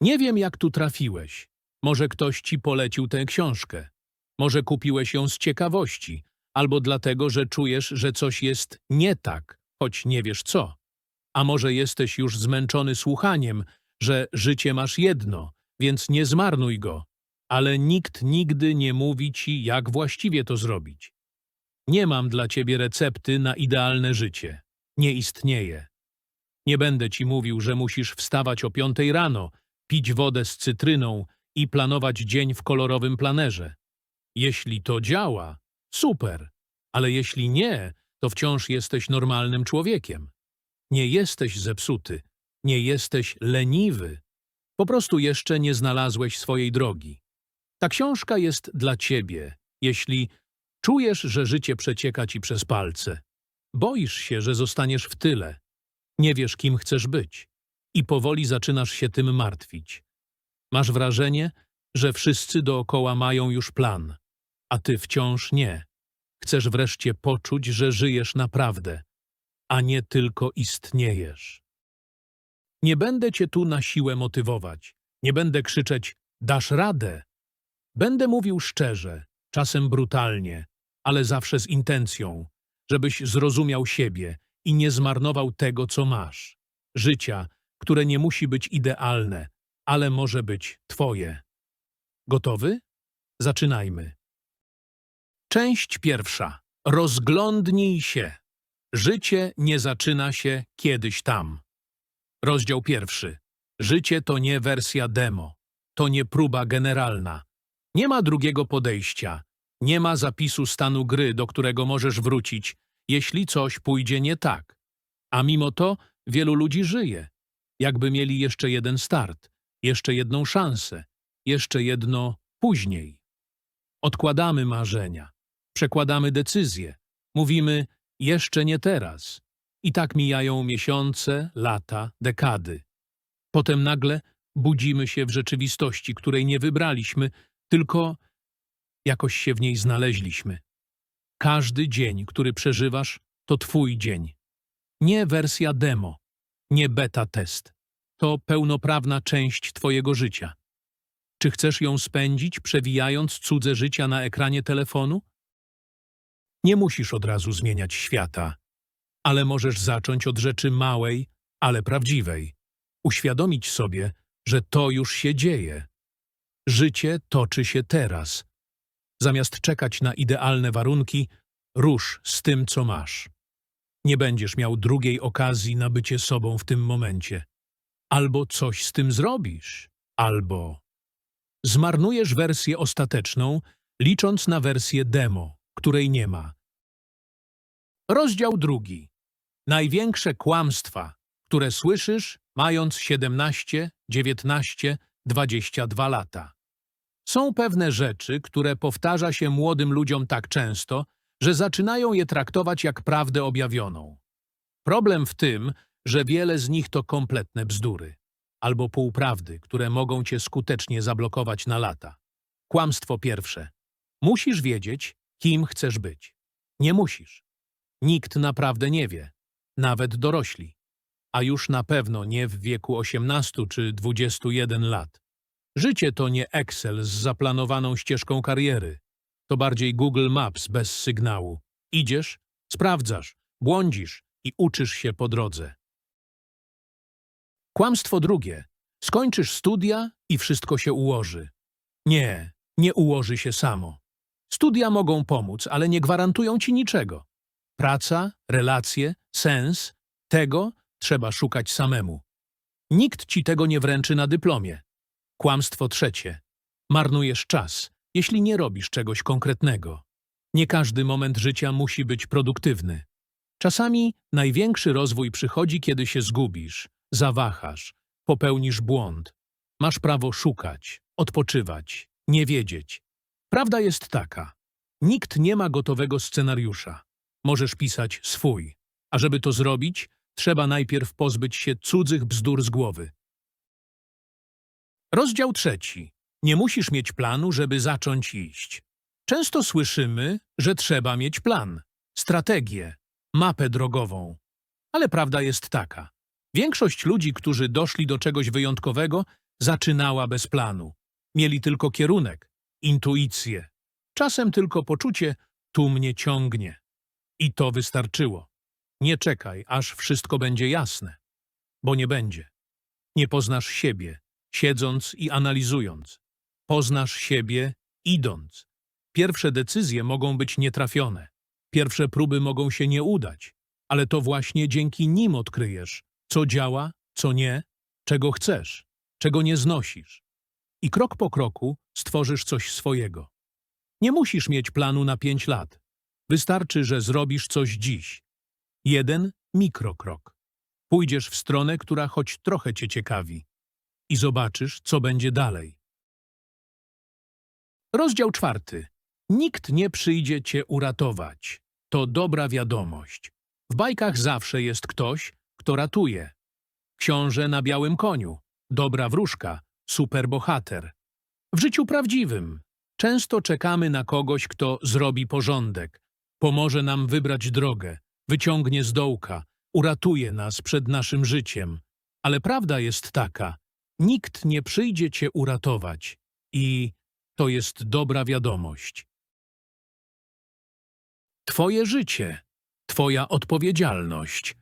Nie wiem, jak tu trafiłeś. Może ktoś ci polecił tę książkę. Może kupiłeś ją z ciekawości, albo dlatego, że czujesz, że coś jest nie tak, choć nie wiesz co. A może jesteś już zmęczony słuchaniem, że życie masz jedno, więc nie zmarnuj go, ale nikt nigdy nie mówi ci, jak właściwie to zrobić. Nie mam dla ciebie recepty na idealne życie. Nie istnieje. Nie będę ci mówił, że musisz wstawać o piątej rano, pić wodę z cytryną i planować dzień w kolorowym planerze. Jeśli to działa, super, ale jeśli nie, to wciąż jesteś normalnym człowiekiem. Nie jesteś zepsuty, nie jesteś leniwy. Po prostu jeszcze nie znalazłeś swojej drogi. Ta książka jest dla ciebie, jeśli czujesz, że życie przecieka ci przez palce. Boisz się, że zostaniesz w tyle. Nie wiesz, kim chcesz być. I powoli zaczynasz się tym martwić. Masz wrażenie, że wszyscy dookoła mają już plan, a ty wciąż nie. Chcesz wreszcie poczuć, że żyjesz naprawdę, a nie tylko istniejesz. Nie będę cię tu na siłę motywować. Nie będę krzyczeć dasz radę. Będę mówił szczerze, czasem brutalnie, ale zawsze z intencją, żebyś zrozumiał siebie i nie zmarnował tego, co masz. Życia, które nie musi być idealne, ale może być twoje. Gotowy? Zaczynajmy. Część pierwsza. Rozglądnij się. Życie nie zaczyna się kiedyś tam. Rozdział pierwszy. Życie to nie wersja demo. To nie próba generalna. Nie ma drugiego podejścia. Nie ma zapisu stanu gry, do którego możesz wrócić, jeśli coś pójdzie nie tak. A mimo to wielu ludzi żyje. Jakby mieli jeszcze jeden start, jeszcze jedną szansę, jeszcze jedno później. Odkładamy marzenia, przekładamy decyzje, mówimy jeszcze nie teraz. I tak mijają miesiące, lata, dekady. Potem nagle budzimy się w rzeczywistości, której nie wybraliśmy, tylko jakoś się w niej znaleźliśmy. Każdy dzień, który przeżywasz, to twój dzień. Nie wersja demo, nie beta test. To pełnoprawna część twojego życia. Czy chcesz ją spędzić, przewijając cudze życia na ekranie telefonu? Nie musisz od razu zmieniać świata, ale możesz zacząć od rzeczy małej, ale prawdziwej. Uświadomić sobie, że to już się dzieje. Życie toczy się teraz. Zamiast czekać na idealne warunki, rusz z tym, co masz. Nie będziesz miał drugiej okazji na bycie sobą w tym momencie. Albo coś z tym zrobisz, albo zmarnujesz wersję ostateczną, licząc na wersję demo, której nie ma. Rozdział drugi. Największe kłamstwa, które słyszysz, mając 17, 19, 22 lata. Są pewne rzeczy, które powtarza się młodym ludziom tak często, że zaczynają je traktować jak prawdę objawioną. Problem w tym, że wiele z nich to kompletne bzdury albo półprawdy, które mogą cię skutecznie zablokować na lata. Kłamstwo pierwsze. Musisz wiedzieć, kim chcesz być. Nie musisz. Nikt naprawdę nie wie, nawet dorośli, a już na pewno nie w wieku 18 czy 21 lat. Życie to nie Excel z zaplanowaną ścieżką kariery. To bardziej Google Maps bez sygnału. Idziesz, sprawdzasz, błądzisz i uczysz się po drodze. Kłamstwo drugie. Skończysz studia i wszystko się ułoży. Nie, nie ułoży się samo. Studia mogą pomóc, ale nie gwarantują ci niczego. Praca, relacje, sens tego trzeba szukać samemu. Nikt ci tego nie wręczy na dyplomie. Kłamstwo trzecie. Marnujesz czas, jeśli nie robisz czegoś konkretnego. Nie każdy moment życia musi być produktywny. Czasami największy rozwój przychodzi, kiedy się zgubisz, zawahasz, popełnisz błąd. Masz prawo szukać, odpoczywać, nie wiedzieć. Prawda jest taka. Nikt nie ma gotowego scenariusza. Możesz pisać swój. A żeby to zrobić, trzeba najpierw pozbyć się cudzych bzdur z głowy. Rozdział trzeci. Nie musisz mieć planu, żeby zacząć iść. Często słyszymy, że trzeba mieć plan, strategię, mapę drogową. Ale prawda jest taka. Większość ludzi, którzy doszli do czegoś wyjątkowego, zaczynała bez planu. Mieli tylko kierunek, intuicję, czasem tylko poczucie, tu mnie ciągnie. I to wystarczyło. Nie czekaj, aż wszystko będzie jasne, bo nie będzie. Nie poznasz siebie, siedząc i analizując. Poznasz siebie, idąc. Pierwsze decyzje mogą być nietrafione. Pierwsze próby mogą się nie udać, ale to właśnie dzięki nim odkryjesz, co działa, co nie, czego chcesz, czego nie znosisz. I krok po kroku stworzysz coś swojego. Nie musisz mieć planu na pięć lat. Wystarczy, że zrobisz coś dziś. Jeden mikrokrok. Pójdziesz w stronę, która choć trochę cię ciekawi i zobaczysz, co będzie dalej. Rozdział czwarty. Nikt nie przyjdzie cię uratować. To dobra wiadomość. W bajkach zawsze jest ktoś, kto ratuje. Książę na białym koniu, dobra wróżka, superbohater. W życiu prawdziwym często czekamy na kogoś, kto zrobi porządek, pomoże nam wybrać drogę, wyciągnie z dołka, uratuje nas przed naszym życiem. Ale prawda jest taka, nikt nie przyjdzie cię uratować i to jest dobra wiadomość. Twoje życie, twoja odpowiedzialność.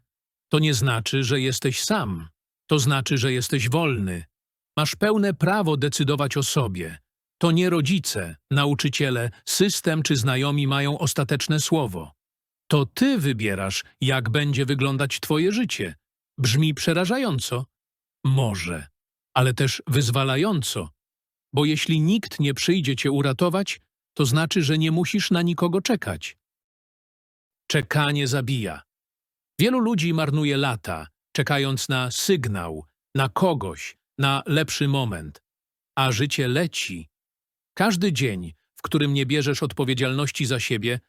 To nie znaczy, że jesteś sam. To znaczy, że jesteś wolny. Masz pełne prawo decydować o sobie. To nie rodzice, nauczyciele, system czy znajomi mają ostateczne słowo. To ty wybierasz, jak będzie wyglądać twoje życie. Brzmi przerażająco? Może, ale też wyzwalająco. Bo jeśli nikt nie przyjdzie cię uratować, to znaczy, że nie musisz na nikogo czekać. Czekanie zabija. Wielu ludzi marnuje lata, czekając na sygnał, na kogoś, na lepszy moment. A życie leci. Każdy dzień, w którym nie bierzesz odpowiedzialności za siebie,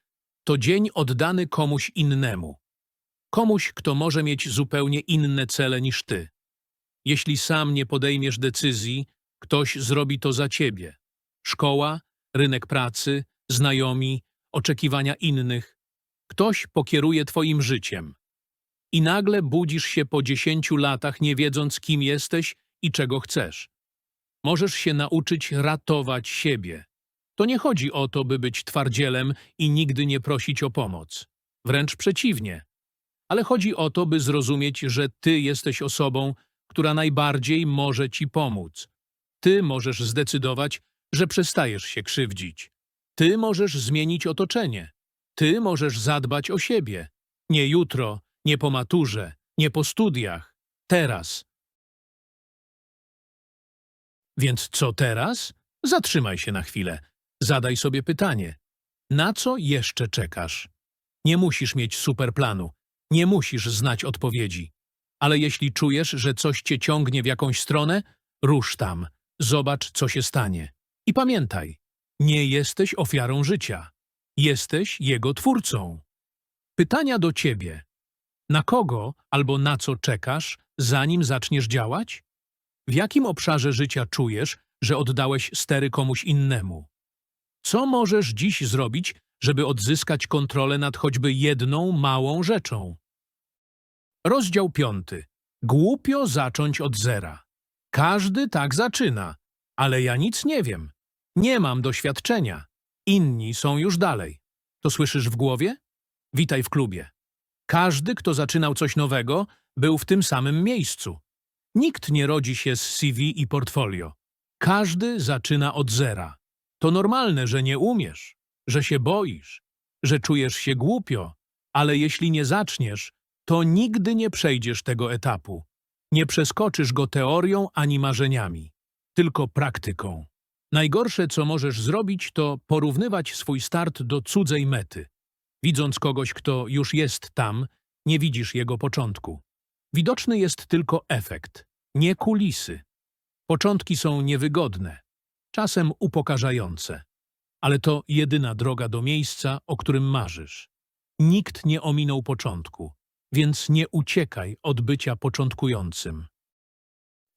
to dzień oddany komuś innemu. Komuś, kto może mieć zupełnie inne cele niż ty. Jeśli sam nie podejmiesz decyzji, ktoś zrobi to za ciebie. Szkoła, rynek pracy, znajomi, oczekiwania innych. Ktoś pokieruje twoim życiem. I nagle budzisz się po dziesięciu latach, nie wiedząc, kim jesteś i czego chcesz. Możesz się nauczyć ratować siebie. To nie chodzi o to, by być twardzielem i nigdy nie prosić o pomoc. Wręcz przeciwnie. Ale chodzi o to, by zrozumieć, że ty jesteś osobą, która najbardziej może ci pomóc. Ty możesz zdecydować, że przestajesz się krzywdzić. Ty możesz zmienić otoczenie. Ty możesz zadbać o siebie. Nie jutro, nie po maturze, nie po studiach. Teraz. Więc co teraz? Zatrzymaj się na chwilę. Zadaj sobie pytanie. Na co jeszcze czekasz? Nie musisz mieć superplanu. Nie musisz znać odpowiedzi. Ale jeśli czujesz, że coś cię ciągnie w jakąś stronę, rusz tam. Zobacz, co się stanie. I pamiętaj, nie jesteś ofiarą życia. Jesteś jego twórcą. Pytania do ciebie. Na kogo albo na co czekasz, zanim zaczniesz działać? W jakim obszarze życia czujesz, że oddałeś stery komuś innemu? Co możesz dziś zrobić, żeby odzyskać kontrolę nad choćby jedną małą rzeczą? Rozdział piąty. Głupio zacząć od zera. Każdy tak zaczyna, ale ja nic nie wiem. Nie mam doświadczenia. Inni są już dalej. To słyszysz w głowie? Witaj w klubie. Każdy, kto zaczynał coś nowego, był w tym samym miejscu. Nikt nie rodzi się z CV i portfolio. Każdy zaczyna od zera. To normalne, że nie umiesz, że się boisz, że czujesz się głupio, ale jeśli nie zaczniesz, to nigdy nie przejdziesz tego etapu. Nie przeskoczysz go teorią ani marzeniami, tylko praktyką. Najgorsze, co możesz zrobić, to porównywać swój start do cudzej mety. Widząc kogoś, kto już jest tam, nie widzisz jego początku. Widoczny jest tylko efekt, nie kulisy. Początki są niewygodne, czasem upokarzające, ale to jedyna droga do miejsca, o którym marzysz. Nikt nie ominął początku, więc nie uciekaj od bycia początkującym.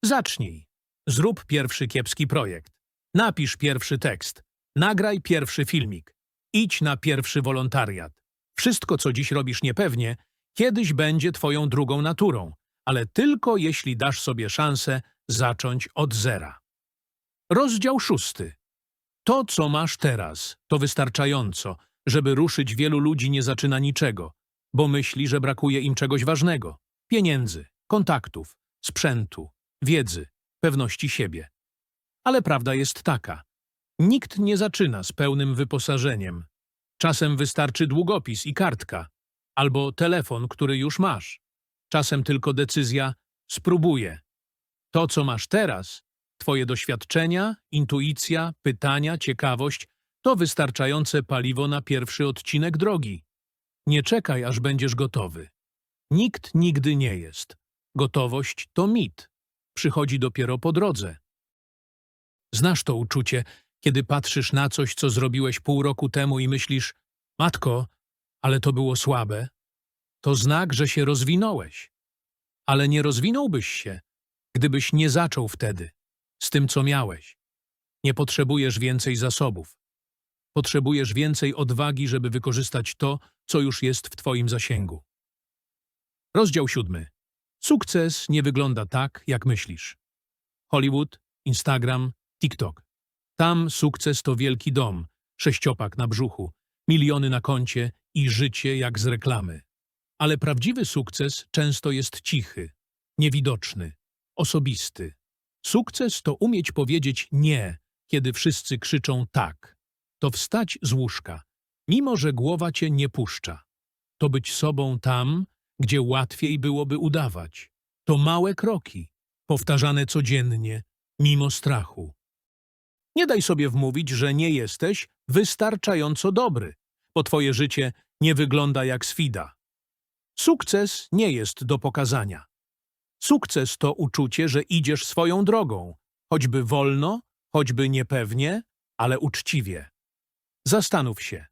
Zacznij. Zrób pierwszy kiepski projekt. Napisz pierwszy tekst. Nagraj pierwszy filmik. Idź na pierwszy wolontariat. Wszystko, co dziś robisz niepewnie, kiedyś będzie twoją drugą naturą, ale tylko jeśli dasz sobie szansę zacząć od zera. Rozdział szósty. To, co masz teraz, to wystarczająco, żeby ruszyć wielu ludzi nie zaczyna niczego, bo myśli, że brakuje im czegoś ważnego. Pieniędzy, kontaktów, sprzętu, wiedzy, pewności siebie. Ale prawda jest taka. Nikt nie zaczyna z pełnym wyposażeniem. Czasem wystarczy długopis i kartka, albo telefon, który już masz. Czasem tylko decyzja spróbuję. To, co masz teraz, twoje doświadczenia, intuicja, pytania, ciekawość, to wystarczające paliwo na pierwszy odcinek drogi. Nie czekaj, aż będziesz gotowy. Nikt nigdy nie jest. Gotowość to mit. Przychodzi dopiero po drodze. Znasz to uczucie, kiedy patrzysz na coś, co zrobiłeś pół roku temu i myślisz, matko, ale to było słabe. To znak, że się rozwinąłeś. Ale nie rozwinąłbyś się, gdybyś nie zaczął wtedy, z tym, co miałeś. Nie potrzebujesz więcej zasobów. Potrzebujesz więcej odwagi, żeby wykorzystać to, co już jest w twoim zasięgu. Rozdział siódmy. Sukces nie wygląda tak, jak myślisz. Hollywood, Instagram, TikTok. Tam sukces to wielki dom, sześciopak na brzuchu, miliony na koncie i życie jak z reklamy. Ale prawdziwy sukces często jest cichy, niewidoczny, osobisty. Sukces to umieć powiedzieć nie, kiedy wszyscy krzyczą tak. To wstać z łóżka, mimo że głowa cię nie puszcza. To być sobą tam, gdzie łatwiej byłoby udawać. To małe kroki, powtarzane codziennie, mimo strachu. Nie daj sobie wmówić, że nie jesteś wystarczająco dobry, bo twoje życie nie wygląda jak swida. Sukces nie jest do pokazania. Sukces to uczucie, że idziesz swoją drogą, choćby wolno, choćby niepewnie, ale uczciwie. Zastanów się,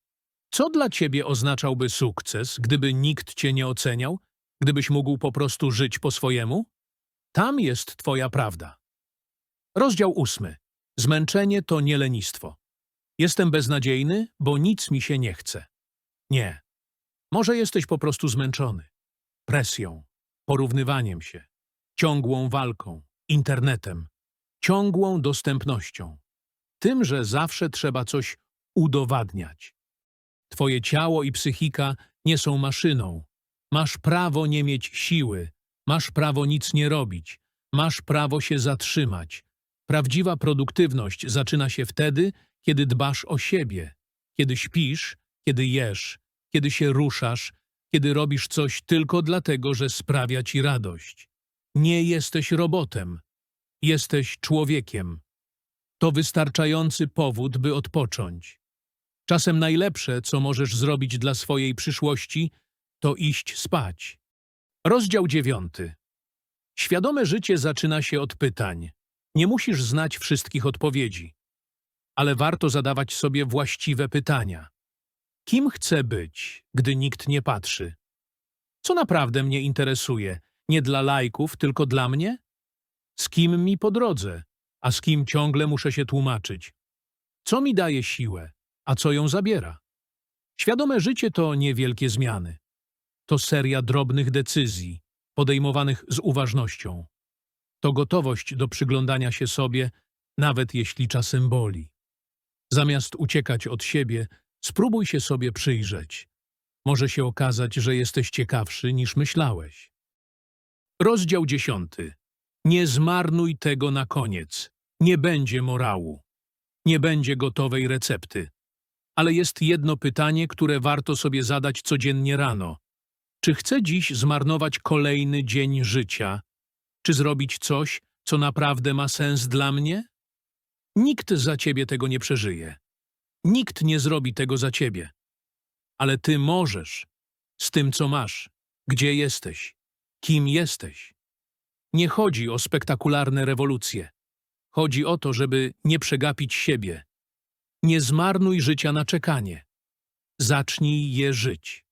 co dla ciebie oznaczałby sukces, gdyby nikt cię nie oceniał, gdybyś mógł po prostu żyć po swojemu? Tam jest twoja prawda. Rozdział ósmy. Zmęczenie to nie lenistwo. Jestem beznadziejny, bo nic mi się nie chce. Nie. Może jesteś po prostu zmęczony. Presją, porównywaniem się, ciągłą walką, internetem, ciągłą dostępnością. Tym, że zawsze trzeba coś udowadniać. Twoje ciało i psychika nie są maszyną. Masz prawo nie mieć siły, masz prawo nic nie robić, masz prawo się zatrzymać. Prawdziwa produktywność zaczyna się wtedy, kiedy dbasz o siebie, kiedy śpisz, kiedy jesz, kiedy się ruszasz, kiedy robisz coś tylko dlatego, że sprawia ci radość. Nie jesteś robotem, jesteś człowiekiem. To wystarczający powód, by odpocząć. Czasem najlepsze, co możesz zrobić dla swojej przyszłości, to iść spać. Rozdział dziewiąty. Świadome życie zaczyna się od pytań. Nie musisz znać wszystkich odpowiedzi, ale warto zadawać sobie właściwe pytania. Kim chcę być, gdy nikt nie patrzy? Co naprawdę mnie interesuje? Nie dla lajków, tylko dla mnie? Z kim mi po drodze, a z kim ciągle muszę się tłumaczyć? Co mi daje siłę, a co ją zabiera? Świadome życie to niewielkie zmiany. To seria drobnych decyzji, podejmowanych z uważnością. To gotowość do przyglądania się sobie, nawet jeśli czasem boli. Zamiast uciekać od siebie, spróbuj się sobie przyjrzeć. Może się okazać, że jesteś ciekawszy niż myślałeś. Rozdział dziesiąty. Nie zmarnuj tego na koniec. Nie będzie morału. Nie będzie gotowej recepty. Ale jest jedno pytanie, które warto sobie zadać codziennie rano. Czy chcę dziś zmarnować kolejny dzień życia? Czy zrobić coś, co naprawdę ma sens dla mnie? Nikt za ciebie tego nie przeżyje. Nikt nie zrobi tego za ciebie. Ale ty możesz, z tym, co masz, gdzie jesteś, kim jesteś. Nie chodzi o spektakularne rewolucje. Chodzi o to, żeby nie przegapić siebie. Nie zmarnuj życia na czekanie. Zacznij je żyć.